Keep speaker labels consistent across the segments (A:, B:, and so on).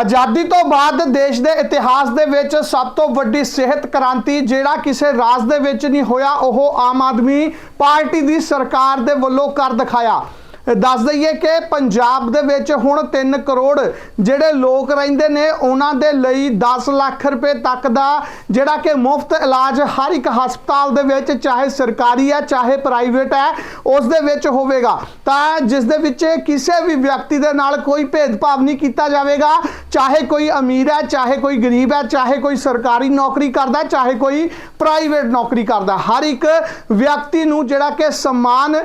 A: ਆਜ਼ਾਦੀ ਤੋਂ ਬਾਅਦ ਦੇਸ਼ ਦੇ ਇਤਿਹਾਸ ਦੇ ਵਿੱਚ ਸਭ ਤੋਂ ਵੱਡੀ ਸਿਹਤ ਕ੍ਰਾਂਤੀ ਜਿਹੜਾ ਕਿਸੇ ਰਾਜ ਦੇ ਵਿੱਚ ਨਹੀਂ ਹੋਇਆ, ਉਹ ਆਮ ਆਦਮੀ ਪਾਰਟੀ ਦੀ ਸਰਕਾਰ ਦੇ ਵੱਲੋਂ ਕਰ ਦਿਖਾਇਆ। ਦੱਸ ਦਈਏ ਕਿ ਪੰਜਾਬ ਦੇ ਵਿੱਚ ਹੁਣ 3 ਕਰੋੜ ਜਿਹੜੇ ਲੋਕ ਰਹਿੰਦੇ ਨੇ, ਉਹਨਾਂ ਦੇ ਲਈ 10 ਲੱਖ ਰੁਪਏ ਤੱਕ ਦਾ ਜਿਹੜਾ ਕਿ ਮੁਫਤ ਇਲਾਜ ਹਰ ਇੱਕ ਹਸਪਤਾਲ ਦੇ ਵਿੱਚ ਚਾਹੇ ਸਰਕਾਰੀ ਹੈ, ਚਾਹੇ ਪ੍ਰਾਈਵੇਟ ਹੈ, ਉਸ ਦੇ ਵਿੱਚ ਹੋਵੇਗਾ। ਤਾਂ ਜਿਸ ਦੇ ਵਿੱਚ ਕਿਸੇ ਵੀ ਵਿਅਕਤੀ ਦੇ ਨਾਲ ਕੋਈ ਭੇਦਭਾਵ ਨਹੀਂ ਕੀਤਾ ਜਾਵੇਗਾ। ਚਾਹੇ ਕੋਈ ਅਮੀਰ ਹੈ, ਚਾਹੇ ਕੋਈ ਗਰੀਬ ਹੈ, ਚਾਹੇ ਕੋਈ ਸਰਕਾਰੀ ਨੌਕਰੀ ਕਰਦਾ, ਚਾਹੇ ਕੋਈ ਪ੍ਰਾਈਵੇਟ ਨੌਕਰੀ ਕਰਦਾ, ਹਰ ਇੱਕ ਵਿਅਕਤੀ ਨੂੰ ਜਿਹੜਾ ਕਿ ਸਮਾਨ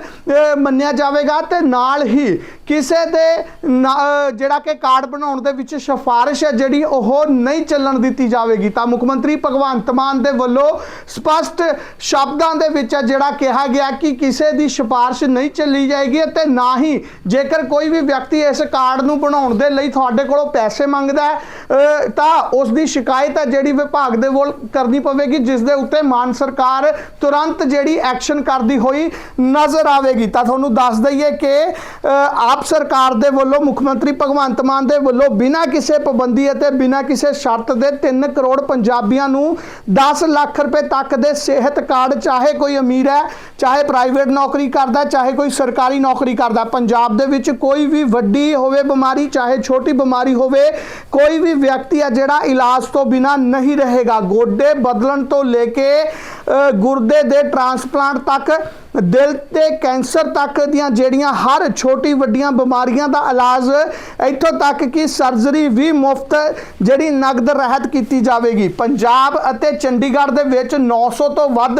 A: ਮੰਨਿਆ ਜਾਵੇਗਾ ਤੇ ਨਾਲ ਹੀ ਕਿਸੇ ਦੇ ਨਾ- ਜਿਹੜਾ ਕਿ ਕਾਰਡ ਬਣਾਉਣ ਦੇ ਵਿੱਚ ਸਿਫਾਰਿਸ਼ ਹੈ, ਜਿਹੜੀ ਉਹ ਨਹੀਂ ਚੱਲਣ ਦਿੱਤੀ ਜਾਵੇਗੀ। ਤਾਂ ਮੁੱਖ ਮੰਤਰੀ ਭਗਵੰਤ ਮਾਨ ਦੇ ਵੱਲੋਂ ਸਪਸ਼ਟ ਸ਼ਬਦਾਂ ਦੇ ਵਿੱਚ ਜਿਹੜਾ ਕਿਹਾ ਗਿਆ ਕਿ ਕਿਸੇ ਦੀ ਸਿਫਾਰਿਸ਼ ਨਹੀਂ ਚੱਲੀ ਜਾਏਗੀ ਅਤੇ ਨਾ ਹੀ ਜੇਕਰ ਕੋਈ ਵੀ ਵਿਅਕਤੀ ਇਸ ਕਾਰਡ ਨੂੰ ਬਣਾਉਣ ਦੇ ਲਈ ਤੁਹਾਡੇ ਕੋਲੋਂ ਪੈਸੇ ਮੰਗਦਾ ਹੈ ਅਹ, ਤਾਂ ਉਸ ਦੀ ਸ਼ਿਕਾਇਤ ਹੈ ਜਿਹੜੀ ਵਿਭਾਗ ਦੇ ਵੱਲ ਕਰਨੀ ਪਵੇਗੀ, ਜਿਸ ਦੇ ਉੱਤੇ ਮਾਨ ਸਰਕਾਰ ਤੁਰੰਤ ਜਿਹੜੀ ਐਕਸ਼ਨ ਕਰਦੀ ਹੋਈ ਨਜ਼ਰ ਆਵੇਗੀ। ਤਾਂ ਤੁਹਾਨੂੰ ਦੱਸ ਦਈਏ ਕਿ ਆਪ ਸਰਕਾਰ ਦੇ ਵੱਲੋਂ, ਮੁੱਖ ਮੰਤਰੀ ਭਗਵੰਤ ਮਾਨ ਦੇ ਵੱਲੋਂ ਬਿਨਾਂ ਕਿਸੇ ਪਾਬੰਦੀ ਅਤੇ ਬਿਨਾਂ ਕਿਸੇ ਸ਼ਰਤ ਦੇ 3 ਕਰੋੜ ਪੰਜਾਬੀਆਂ ਨੂੰ 10 ਲੱਖ ਰੁਪਏ ਤੱਕ ਦੇ ਸਿਹਤ ਕਾਰਡ, ਚਾਹੇ ਕੋਈ ਅਮੀਰ ਹੈ, ਚਾਹੇ ਪ੍ਰਾਈਵੇਟ ਨੌਕਰੀ ਕਰਦਾ, ਚਾਹੇ ਕੋਈ ਸਰਕਾਰੀ ਨੌਕਰੀ ਕਰਦਾ, ਪੰਜਾਬ ਦੇ ਵਿੱਚ ਕੋਈ ਵੀ ਵੱਡੀ ਹੋਵੇ ਬਿਮਾਰੀ, ਚਾਹੇ ਛੋਟੀ ਬਿਮਾਰੀ ਹੋਵੇ, ਕੋਈ ਵੀ ਵਿਅਕਤੀ ਹੈ ਜਿਹੜਾ ਇਲਾਜ ਤੋਂ ਬਿਨਾ ਨਹੀਂ ਰਹੇਗਾ। ਗੋਡੇ ਬਦਲਣ ਤੋਂ ਲੈ ਕੇ ਅ, ਗੁਰਦੇ ਦੇ ਟ੍ਰਾਂਸਪਲਾਂਟ ਤੱਕ ਦਿਲ ਤੇ ਕੈਂਸਰ ਤੱਕ ਦੀਆਂ ਜਿਹੜੀਆਂ ਹਰ ਛੋਟੀ ਵੱਡੀਆਂ ਬਿਮਾਰੀਆਂ ਦਾ ਇਲਾਜ ਇੱਥੋਂ ਤੱਕ ਕਿ ਸਰਜਰੀ ਵੀ ਮੁਫਤ ਜਿਹੜੀ ਨਗਦ ਰਹਿਤ ਕੀਤੀ ਜਾਵੇਗੀ। ਪੰਜਾਬ ਅਤੇ ਚੰਡੀਗੜ੍ਹ ਦੇ ਵਿੱਚ 900 ਤੋਂ ਵੱਧ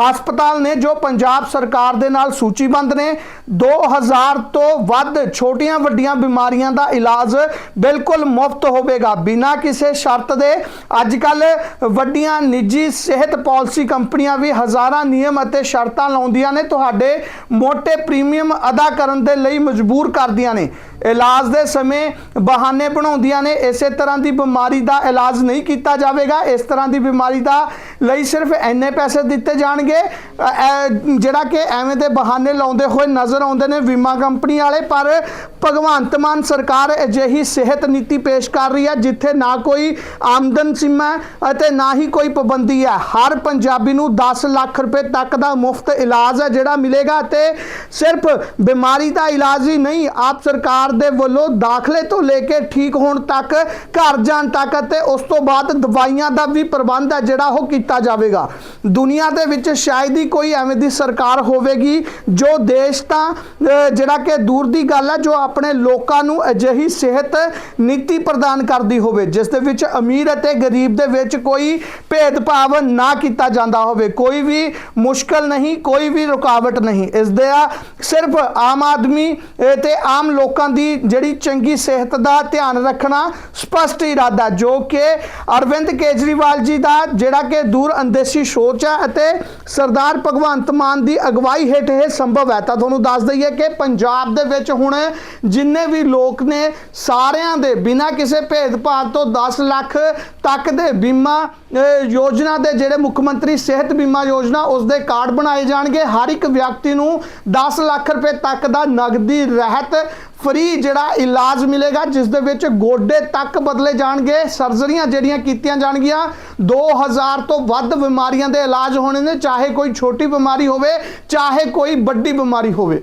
A: ਹਸਪਤਾਲ ਨੇ ਜੋ ਪੰਜਾਬ ਸਰਕਾਰ ਦੇ ਨਾਲ ਸੂਚੀਬੰਦ ਨੇ 2000 ਤੋਂ ਵੱਧ ਛੋਟੀਆਂ ਵੱਡੀਆਂ ਬਿਮਾਰੀਆਂ ਦਾ ਇਲਾਜ ਬਿਲਕੁਲ ਮੁਫਤ ਹੋਵੇਗਾ। ਬਿਨਾਂ ਕਿਸੇ ਸ਼ਰਤ ਦੇ ਅੱਜ ਕੱਲ ਵੱਡੀਆਂ ਨਿੱਜੀ ਸਿਹਤ ਪਾਲਿਸੀ ਕੰਪਨੀਆਂ ਵੀ ਹਜ਼ਾਰਾਂ ਨਿਯਮ ਅਤੇ ਸ਼ਰਤਾਂ ਲਾਉਂਦੀਆਂ ਨੇ ਤੁਹਾਡੇ ਮੋਟੇ ਪ੍ਰੀਮੀਅਮ ਅਦਾ ਕਰਨ ਦੇ ਲਈ ਮਜਬੂਰ ਕਰਦੀਆਂ ਨੇ। ਇਲਾਜ ਦੇ ਸਮੇਂ ਬਹਾਨੇ ਬਣਾਉਂਦੀਆਂ ਨੇ। ਇਸੇ ਤਰ੍ਹਾਂ ਦੀ ਬਿਮਾਰੀ ਦਾ ਇਲਾਜ ਨਹੀਂ ਕੀਤਾ ਜਾਵੇਗਾ। ਇਸ ਤਰ੍ਹਾਂ ਦੀ ਬਿਮਾਰੀ ਦਾ ਲਈ ਸਿਰਫ ਐਨੇ ਪੈਸੇ ਦਿੱਤੇ ਜਾਣਗੇ। ਜਿਹੜਾ ਕਿ ਐਵੇਂ ਦੇ ਬਹਾਨੇ ਲਾਉਂਦੇ ਹੋਏ ਨਜ਼ਰ ਆਉਂਦੇ ਨੇ ਬੀਮਾ ਕੰਪਨੀ ਵਾਲੇ। ਪਰ ਭਗਵੰਤ ਮਾਨ ਸਰਕਾਰ ਅਜਿਹੀ ਸਿਹਤ ਨੀਤੀ ਪੇਸ਼ ਕਰ ਰਹੀ ਹੈ, ਜਿੱਥੇ ਨਾ ਕੋਈ ਆਮਦਨ ਸੀਮਾ ਅਤੇ ਨਾ ਹੀ ਕੋਈ ਪਾਬੰਦੀ ਹੈ। ਹਰ ਪੰਜਾਬੀ ਨੂੰ 10 ਲੱਖ ਰੁਪਏ ਤੱਕ ਦਾ ਮੁਫਤ ਇਲਾਜ ਹੈ ਜਿਹੜਾ ਮਿਲੇਗਾ ਤੇ ਸਿਰਫ ਬਿਮਾਰੀ ਦਾ ਇਲਾਜ ਹੀ ਨਹੀਂ, ਆਪ ਸਰਕਾਰ ਦੇ ਵੱਲੋਂ ਦਾਖਲੇ ਤੋਂ ਲੈ ਕੇ ਠੀਕ ਹੋਣ ਤੱਕ, ਘਰ ਜਾਣ ਤੱਕ ਅਤੇ ਉਸ ਤੋਂ ਬਾਅਦ ਦਵਾਈਆਂ ਦਾ ਵੀ ਪ੍ਰਬੰਧ ਹੈ ਜਿਹੜਾ ਉਹ ਕੀਤਾ ਜਾਵੇਗਾ। ਦੁਨੀਆ ਦੇ ਵਿੱਚ ਸ਼ਾਇਦ ਹੀ ਕੋਈ ਐਵੇਂ ਦੀ ਸਰਕਾਰ ਹੋਵੇਗੀ ਜੋ ਦੇਸ਼ ਤਾਂ ਜਿਹੜਾ ਕਿ ਦੂਰ ਦੀ ਗੱਲ ਹੈ, ਜੋ ਆਪਣੇ ਲੋਕਾਂ ਨੂੰ ਅਜਿਹੀ ਸਿਹਤ ਨੀਤੀ ਪ੍ਰਦਾਨ ਕਰਦੀ ਹੋਵੇ, ਜਿਸ ਦੇ ਵਿੱਚ ਅਮੀਰ ਅਤੇ ਗਰੀਬ ਦੇ ਵਿੱਚ ਕੋਈ ਭੇਦਭਾਵ ਨਾ ਕੀਤਾ ਜਾਂਦਾ ਹੋਵੇ। ਕੋਈ ਵੀ ਮੁਸ਼ਕਲ ਨਹੀਂ, ਕੋਈ ਵੀ ਰੁਕਾਵਟ ਨਹੀਂ। ਇਸ ਦੇ ਆ ਸਿਰਫ ਆਮ ਆਦਮੀ ਤੇ ਆਮ ਲੋਕਾਂ ਦੀ ਜਿਹੜੀ ਚੰਗੀ ਸਿਹਤ ਦਾ ਧਿਆਨ ਰੱਖਣਾ ਸਪਸ਼ਟ ਇਰਾਦਾ, ਜੋ ਕਿ ਅਰਵਿੰਦ ਕੇਜਰੀਵਾਲ ਜੀ ਦਾ ਜਿਹੜਾ ਕਿ ਦੂਰ ਅੰਦੇਸ਼ੀ ਸੋਚ ਹੈ ਅਤੇ ਸਰਦਾਰ ਭਗਵੰਤ ਮਾਨ ਦੀ ਅਗਵਾਈ ਹੇਠ ਇਹ ਸੰਭਵ ਹੈ। ਤਾਂ ਤੁਹਾਨੂੰ ਦੱਸ ਦਈਏ ਕਿ ਪੰਜਾਬ ਦੇ ਵਿੱਚ ਹੁਣ ਜਿੰਨੇ ਵੀ ਲੋਕ ਨੇ, ਸਾਰਿਆਂ ਦੇ ਬਿਨਾਂ ਕਿਸੇ ਭੇਦਭਾਵ ਤੋਂ 10 ਲੱਖ ਤੱਕ ਦੇ ਬੀਮਾ ਯੋਜਨਾ ਦੇ ਜਿਹੜੇ ਮੁੱਖ ਮੰਤਰੀ ਸਿਹਤ ਬੀਮਾ ਯੋਜਨਾ ਉਸ ਦੇ ਕਾਰਡ ਬਣਾਏ ਜਾਣਗੇ। ਹਰ ਇੱਕ ਵਿਅਕਤੀ ਨੂੰ 10 ਲੱਖ ਰੁਪਏ ਤੱਕ ਦਾ ਨਗਦੀ ਰਹਿਤ ਫ੍ਰੀ ਜਿਹੜਾ ਇਲਾਜ ਮਿਲੇਗਾ, ਜਿਸ ਦੇ ਵਿੱਚ ਗੋਡੇ ਤੱਕ ਬਦਲੇ ਜਾਣਗੇ, ਸਰਜਰੀਆਂ ਜਿਹੜੀਆਂ ਕੀਤੀਆਂ ਜਾਣਗੀਆਂ 2000 ਤੋਂ ਵੱਧ ਬਿਮਾਰੀਆਂ ਦੇ ਇਲਾਜ ਹੋਣੇ ਨੇ, ਚਾਹੇ ਕੋਈ ਛੋਟੀ ਬਿਮਾਰੀ ਹੋਵੇ, ਚਾਹੇ ਕੋਈ ਵੱਡੀ ਬਿਮਾਰੀ ਹੋਵੇ।